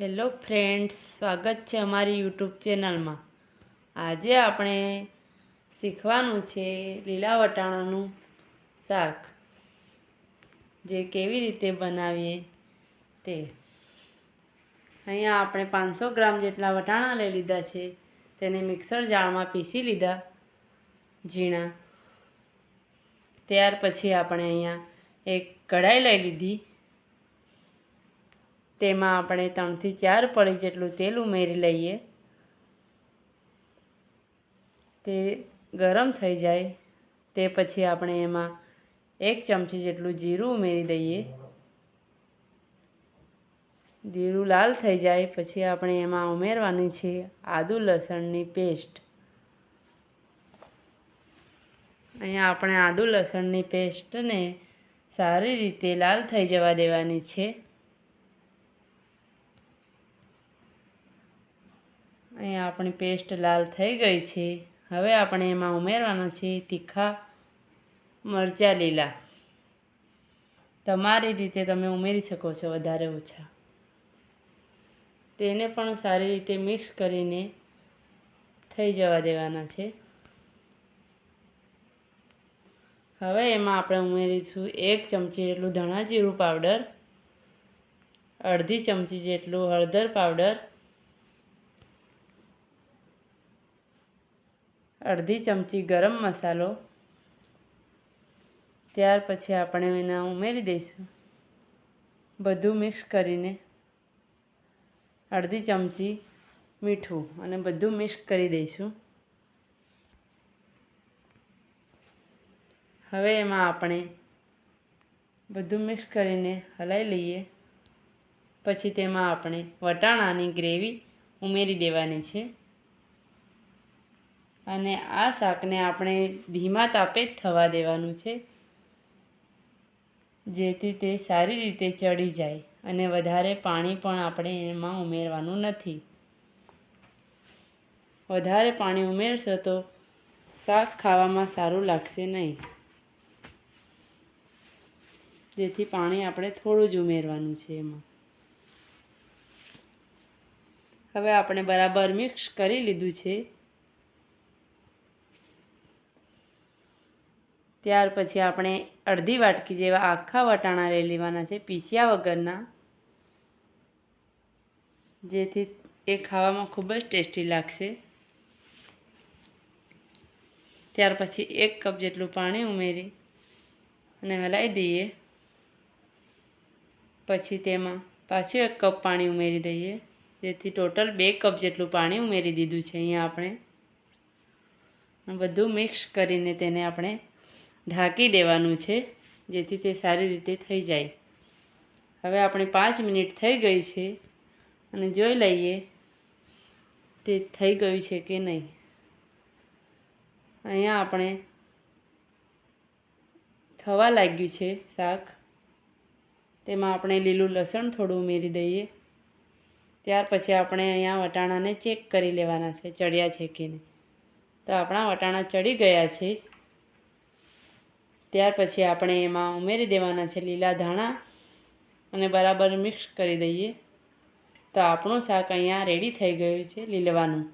Hello friends, સ્વાગત છે અમારી યુટ્યુબ ચેનલમાં. આજે આપણે શીખવાનું છે લીલા વટાણાનું શાક. જે કેવી રીતે બનાવીએ તે. અહીંયા આપણે પાંચસો ગ્રામ જેટલા વટાણા લઈ લીધા છે. તેને મિક્સર જાળમાં પીસી લીધા ઝીણા. ત્યાર પછી આપણે અહીંયા એક કઢાઈ લઈ લીધી. તેમાં આપણે ત્રણથી ચાર પડી જેટલું તેલ ઉમેરી લઈએ. તે ગરમ થઈ જાય. તે પછી આપણે એમાં એક ચમચી જેટલું જીરું ઉમેરી દઈએ. જીરું લાલ થઈ જાય, પછી આપણે એમાં ઉમેરવાની છે આદુ લસણની પેસ્ટ. અહીંયા આપણે આદુ લસણની પેસ્ટને સારી રીતે લાલ થઈ જવા દેવાની છે. અહીંયા આપણી પેસ્ટ લાલ થઈ ગઈ છે. હવે આપણે એમાં ઉમેરવાના છે તીખા મરચાં લીલા. તમારી રીતે તમે ઉમેરી શકો છો વધારે ઓછા. તેને પણ સારી રીતે મિક્સ કરીને થઈ જવા દેવાના છે. હવે એમાં આપણે ઉમેરીશું એક ચમચી જેટલું ધાણા જીરું પાવડર, અડધી ચમચી જેટલું હળદર પાવડર અડધી ચમચી ગરમ મસાલો. ત્યાર પછી આપણે એના ઉમેરી દઈશું. બધું મિક્સ કરીને અડધી ચમચી મીઠું અને બધું મિક્સ કરી દઈશું. હવે એમાં આપણે બધું મિક્સ કરીને હલાવી લઈએ. પછી તેમાં આપણે વટાણાની ગ્રેવી ઉમેરી દેવાની છે. અને આ શાકને આપણે ધીમા તાપે થવા દેવાનું છે, જેથી તે સારી રીતે ચડી જાય અને વધારે પાણી પણ આપણે એમાં ઉમેરવાનું નથી. વધારે પાણી ઉમેરશો તો શાક ખાવામાં સારું લાગશે નહીં. જેથી પાણી આપણે થોડું જ ઉમેરવાનું છે એમાં. હવે આપણે બરાબર મિક્સ કરી લીધું છે. ત્યાર પછી આપણે અડધી વાટકી જેવા આખા વટાણા લઈ લેવાના છે પીસ્યા વગરના. જેથી એ ખાવામાં ખૂબ જ ટેસ્ટી લાગશે. ત્યાર પછી એક કપ જેટલું પાણી ઉમેરી અને હલાવી દઈએ. પછી તેમાં પાછું એક કપ પાણી ઉમેરી દઈએ. જેથી ટોટલ બે કપ જેટલું પાણી ઉમેરી દીધું છે અહીંયા આપણે. બધું મિક્સ કરીને તેને આપણે ઢાંકી દેવાનું છે, જેથી તે સારી રીતે થઈ જાય. હવે આપણે પાંચ મિનિટ થઈ ગઈ છે અને જોઈ લઈએ તે થઈ ગયું છે કે નહીં. અહીંયા આપણે થવા લાગ્યું છે શાક. તેમાં આપણે લીલું લસણ થોડું ઉમેરી દઈએ. ત્યાર પછી આપણે અહીંયા વટાણાને ચેક કરી લેવાના છે ચડ્યા છે કે નહીં. તો આપણા વટાણા ચડી ગયા છે. ત્યાર પછી આપણે એમાં ઉમેરી દેવાના છે લીલા ધાણા અને બરાબર મિક્સ કરી દઈએ. તો આપણું શાક અહીંયા રેડી થઈ ગયું છે લીલવાનું.